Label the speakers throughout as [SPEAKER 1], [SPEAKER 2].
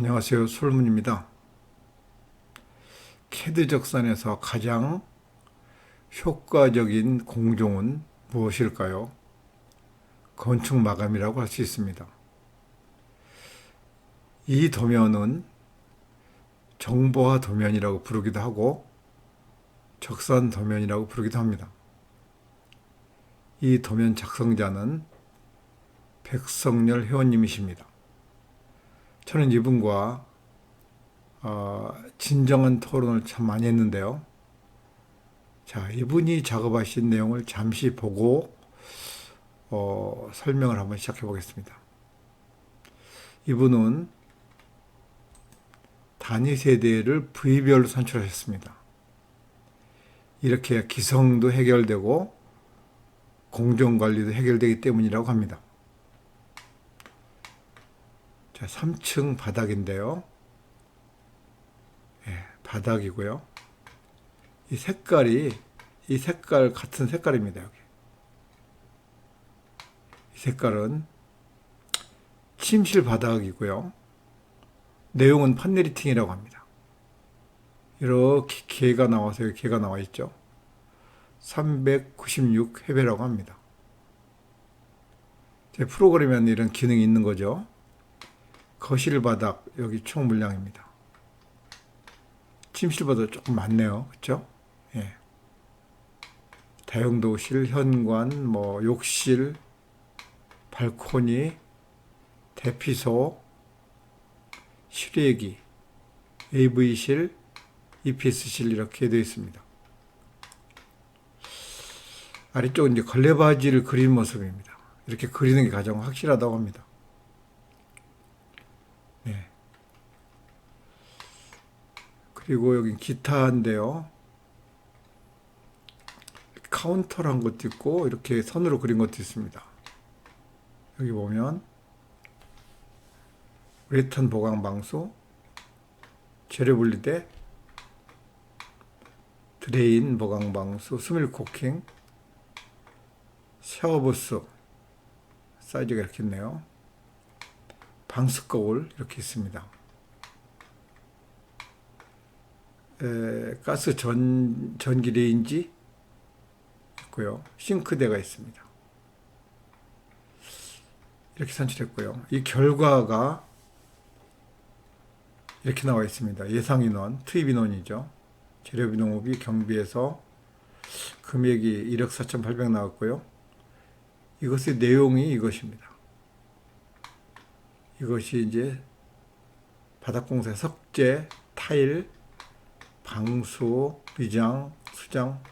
[SPEAKER 1] 안녕하세요. 솔문입니다. 캐드 적산에서 가장 효과적인 공종은 무엇일까요? 건축 마감이라고 할 수 있습니다. 이 도면은 정보화 도면이라고 부르기도 하고 적산 도면이라고 부르기도 합니다. 이 도면 작성자는 백성열 회원님이십니다. 저는 이분과 어, 진정한 토론을 참 많이 했는데요. 자, 이분이 작업하신 내용을 잠시 보고 어, 설명을 한번 시작해 보겠습니다. 이분은 단위 세대를 부위별로 산출하셨습니다. 이렇게 기성도 해결되고 공정관리도 해결되기 때문이라고 합니다. 자, 3층 바닥인데요. 예, 바닥이고요. 이 색깔이 이 색깔 같은 색깔입니다. 여기. 이 색깔은 침실 바닥이고요. 내용은 판네리팅이라고 합니다. 이렇게 개가 나와서 여기 개가 나와 있죠. 396 회배라고 합니다. 제 프로그램에는 이런 기능이 있는 거죠. 거실 바닥 여기 총 물량입니다. 침실 바닥 조금 많네요. 그렇죠? 예. 다용도실, 현관, 뭐 욕실, 발코니, 대피소, 실외기, AV실, EPS실 이렇게 되어 있습니다. 아래쪽은 이제 걸레바지를 그린 모습입니다. 이렇게 그리는 게 가장 확실하다고 합니다. 그리고 여기 기타인데요. 카운터란 것도 있고 이렇게 선으로 그린 것도 있습니다. 여기 보면 우레탄 보강 방수, 재료 분리대, 드레인 보강 방수, 스밀 코킹, 샤워부스 사이즈가 이렇게 있네요. 방수 거울 이렇게 있습니다. 에, 가스 전 전기 레인지 있고요. 싱크대가 있습니다. 이렇게 산출했고요. 이 결과가 이렇게 나와 있습니다. 예상 인원, 투입 인원이죠. 재료비 농업이 경비에서 금액이 1억 4,800 나왔고요. 이것의 내용이 이것입니다. 이것이 이제 바닥공사 석재, 타일, 방수, 비장, 수장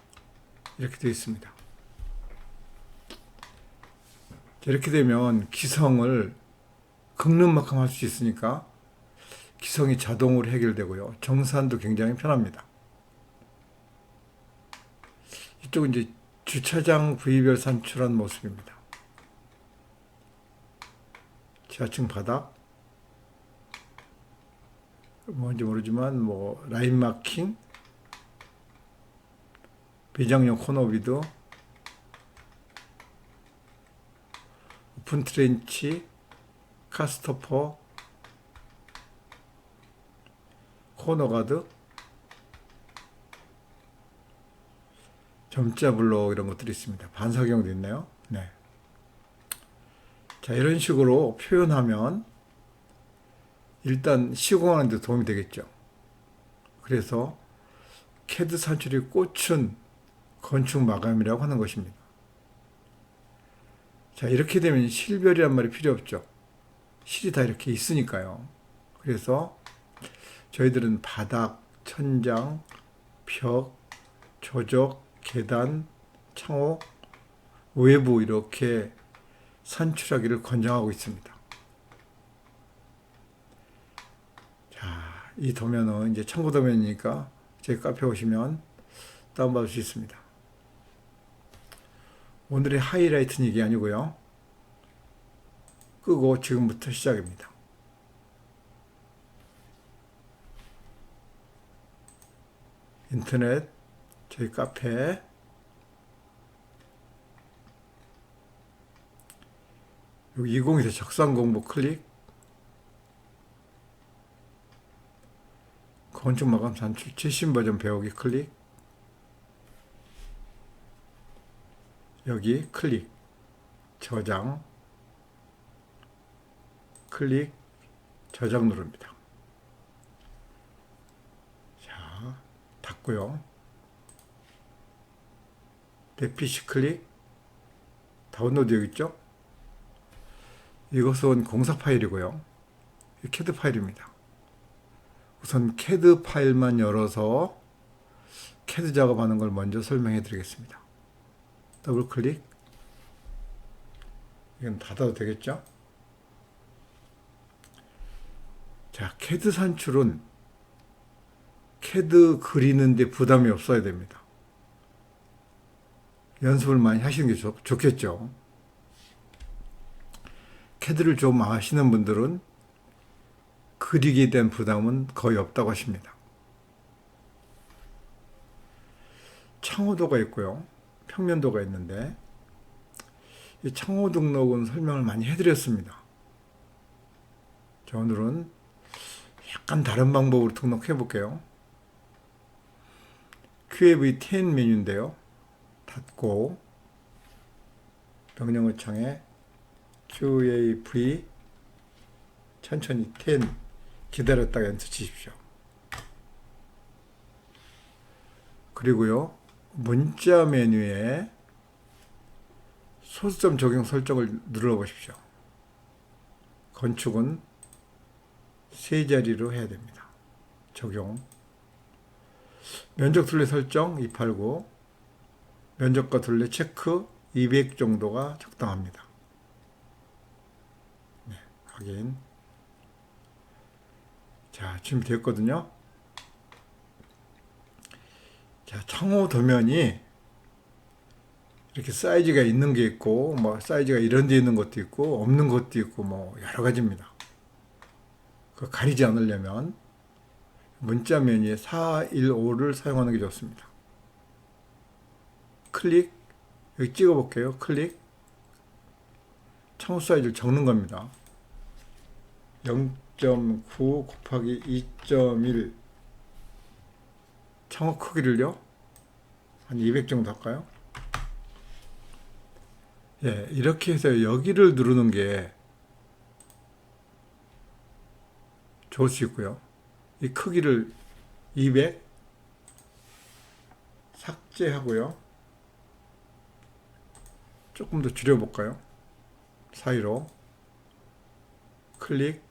[SPEAKER 1] 이렇게 되어 있습니다. 이렇게 되면 기성을 극능막함 할수 있으니까 기성이 자동으로 해결되고요. 정산도 굉장히 편합니다. 이쪽은 이제 주차장 부위별 산출한 모습입니다. 지하층 바닥 뭔지 모르지만 뭐 라인 마킹 비장용 코너비드 오픈 트렌치 카스토퍼 코너 가드 점자 블록 이런 것들이 있습니다. 반사경도 있네요. 네. 자, 이런 식으로 표현하면 일단 시공하는 데 도움이 되겠죠. 그래서 캐드 산출이 꽂힌 건축 마감이라고 하는 것입니다. 자, 이렇게 되면 실별이란 말이 필요 없죠. 실이 다 이렇게 있으니까요. 그래서 저희들은 바닥, 천장, 벽, 조적, 계단, 창호, 외부 이렇게 산출하기를 권장하고 있습니다. 자, 이 도면은 이제 참고 도면이니까 제 카페 오시면 다운받을 수 있습니다. 오늘의 하이라이트는 이게 아니고요. 끄고 지금부터 시작입니다. 인터넷 저희 카페 2024 적상 공부 클릭 건축 마감 산출 최신 버전 배우기 클릭 여기 클릭 저장 클릭 저장 누릅니다. 자, 닫고요. 대피시 클릭 다운로드 여기 있죠? 이것은 공사 파일이고요. 이 캐드 파일입니다. 우선 캐드 파일만 열어서 캐드 작업하는 걸 먼저 설명해 드리겠습니다. 더블 클릭. 이건 닫아도 되겠죠? 자, 캐드 산출은 캐드 그리는데 부담이 없어야 됩니다. 연습을 많이 하시는 게 좋, 좋겠죠. 캐드를 좀 아시는 분들은 그리기에 대한 부담은 거의 없다고 하십니다. 창호도가 있고요. 평면도가 있는데 이 창호 등록은 설명을 많이 해드렸습니다. 자, 오늘은 약간 다른 방법으로 등록해 볼게요. QAV10 메뉴인데요. 닫고 명령어 창에 QAV 천천히 10 기다렸다가 엔터 치십시오. 그리고요. 문자 메뉴에 소수점 적용 설정을 눌러 보십시오. 건축은 세 자리로 해야 됩니다. 적용. 면적 둘레 설정 289. 면적과 둘레 체크 200 정도가 적당합니다. 네, 확인. 자, 지금 됐거든요. 자, 창호 도면이 이렇게 사이즈가 있는 게 있고, 뭐, 사이즈가 이런 데 있는 것도 있고, 없는 것도 있고, 뭐, 여러 가지입니다. 그 가리지 않으려면 문자 메뉴에 415를 사용하는 게 좋습니다. 클릭, 여기 찍어 볼게요. 클릭. 창호 사이즈를 적는 겁니다. 0.9 곱하기 2.1 창호 크기를요. 한 200 정도 할까요? 예, 이렇게 해서 여기를 누르는 게 좋을 수 있고요. 이 크기를 200 삭제하고요. 조금 더 줄여볼까요? 사이로 클릭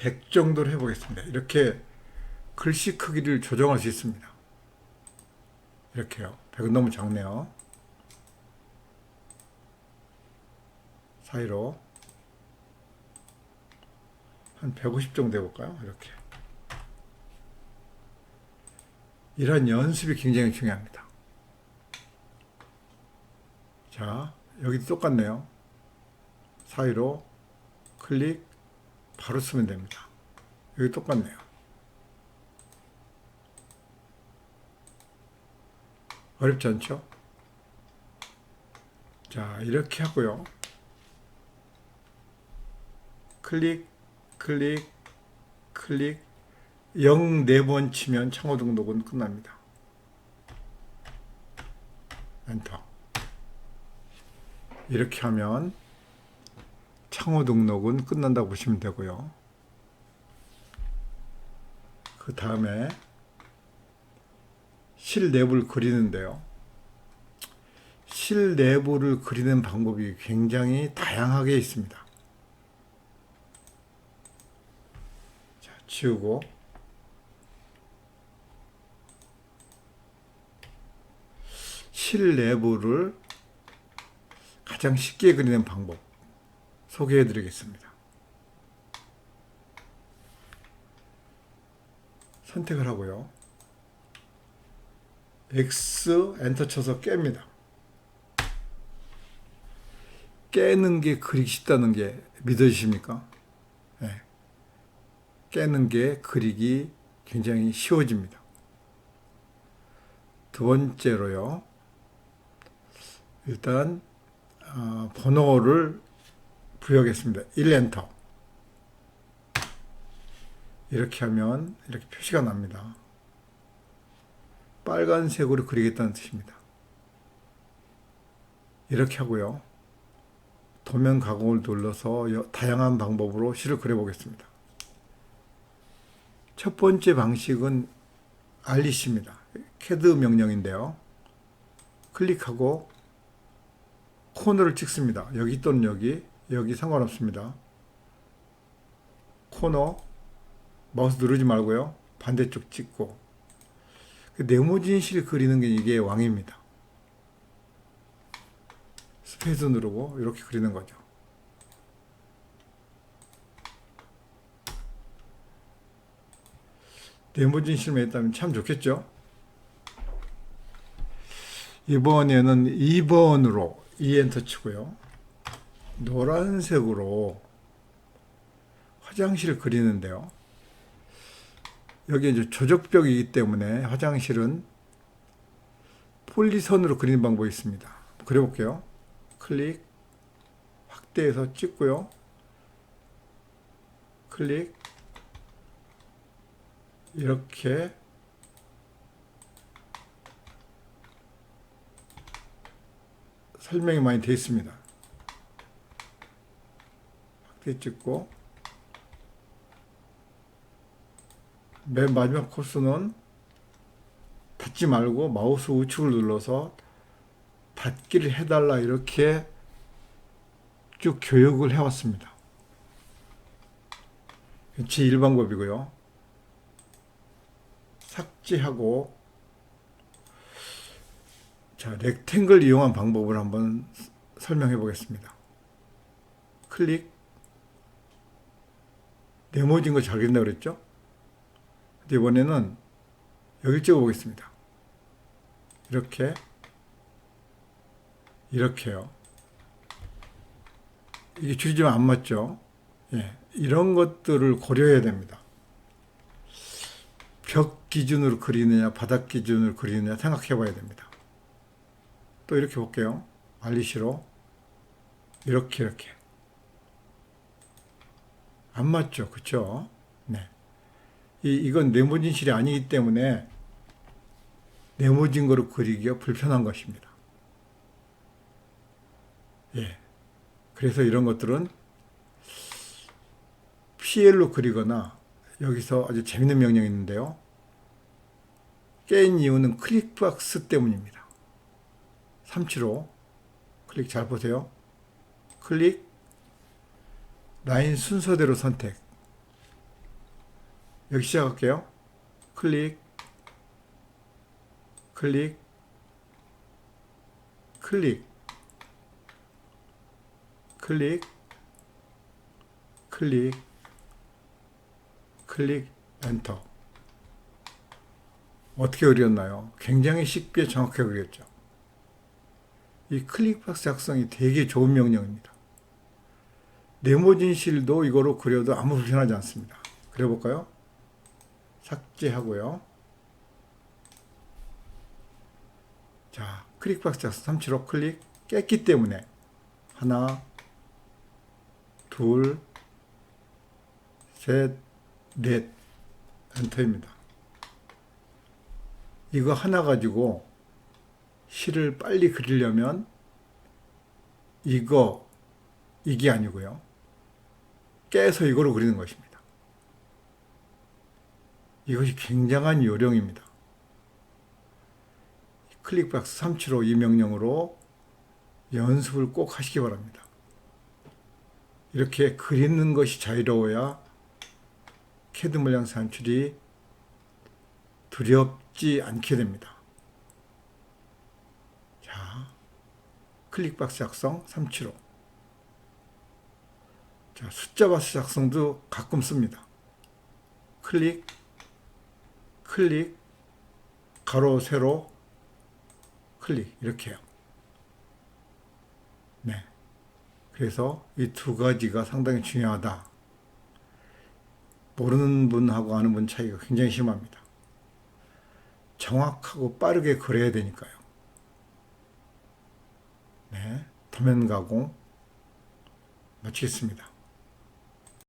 [SPEAKER 1] 100 정도로 해보겠습니다. 이렇게 글씨 크기를 조정할 수 있습니다. 이렇게요. 100은 너무 작네요. 사이로 한 150 정도 해볼까요? 이렇게. 이런 연습이 굉장히 중요합니다. 자, 여기도 똑같네요. 사이로 클릭, 바로 쓰면 됩니다. 여기 똑같네요. 어렵지 않죠? 자, 이렇게 하고요. 클릭, 클릭, 클릭. 0 4번 치면 창호 등록은 끝납니다. 엔터. 이렇게 하면 창호 등록은 끝난다고 보시면 되고요. 그 다음에 실내부를 그리는데요. 실내부를 그리는 방법이 굉장히 다양하게 있습니다. 자, 지우고 실내부를 가장 쉽게 그리는 방법 소개해 드리겠습니다. 선택을 하고요. X 엔터 쳐서 깹니다. 깨는 게 그리기 쉽다는 게 믿어지십니까? 네. 깨는 게 그리기 굉장히 쉬워집니다. 두 번째로요. 일단 어, 번호를 부여하겠습니다. 1 엔터. 이렇게 하면 이렇게 표시가 납니다. 빨간색으로 그리겠다는 뜻입니다. 이렇게 하고요. 도면 가공을 눌러서 여- 다양한 방법으로 실을 그려보겠습니다. 첫 번째 방식은 알리시입니다. 캐드 명령인데요. 클릭하고 코너를 찍습니다. 여기 또는 여기, 여기 상관없습니다. 코너, 마우스 누르지 말고요. 반대쪽 찍고. 그 네모진 실 그리는 게 이게 왕입니다. 스페이스 누르고 이렇게 그리는 거죠. 네모진 실만 있다면 참 좋겠죠? 이번에는 2번으로 이엔터 치고요. 노란색으로 화장실을 그리는데요. 여기 이제 조적벽이기 때문에 화장실은 폴리선으로 그리는 방법이 있습니다. 그려볼게요. 클릭, 확대해서 찍고요. 클릭, 이렇게 설명이 많이 되어 있습니다. 확대 찍고 맨 마지막 코스는 닫지 말고 마우스 우측을 눌러서 닫기를 해달라 이렇게 쭉 교육을 해왔습니다. 제 1방법이고요. 삭제하고 자 렉탱글 이용한 방법을 한번 설명해 보겠습니다. 클릭 네모진 거 잘 그린다 그랬죠? 근데 이번에는 여기 찍어 보겠습니다. 이렇게 이렇게요. 이게 줄이지면 안 맞죠? 예, 이런 것들을 고려해야 됩니다. 벽 기준으로 그리느냐, 바닥 기준으로 그리느냐 생각해 봐야 됩니다. 또 이렇게 볼게요. 알리시로. 이렇게, 이렇게. 안 맞죠? 그쵸? 네. 이, 이건 네모진 실이 아니기 때문에 네모진 거로 그리기가 불편한 것입니다. 예. 그래서 이런 것들은 PL로 그리거나 여기서 아주 재밌는 명령이 있는데요. 깨인 이유는 클릭박스 때문입니다. 375 클릭 잘 보세요. 클릭 라인 순서대로 선택 여기 시작할게요. 클릭 클릭 클릭 클릭 클릭 클릭 엔터 어떻게 그렸나요? 굉장히 쉽게 정확하게 그렸죠. 이 클릭박스 작성이 되게 좋은 명령입니다. 네모진 실도 이거로 그려도 아무 불편하지 않습니다. 그려볼까요? 삭제하고요. 자, 클릭박스 작성 375 클릭 깼기 때문에 하나, 둘, 셋, 넷 엔터입니다. 이거 하나 가지고 실을 빨리 그리려면 이거 이게 아니고요. 깨서 이거로 그리는 것입니다. 이것이 굉장한 요령입니다. 클릭박스 375 이 명령으로 연습을 꼭 하시기 바랍니다. 이렇게 그리는 것이 자유로워야 캐드 물량 산출이 두렵지 않게 됩니다. 자, 클릭박스 작성 375. 자, 숫자 바스 작성도 가끔 씁니다. 클릭, 클릭, 가로, 세로, 클릭. 이렇게요. 네. 그래서 이 두 가지가 상당히 중요하다. 모르는 분하고 아는 분 차이가 굉장히 심합니다. 정확하고 빠르게 그려야 되니까요. 네. 도면 가공 마치겠습니다.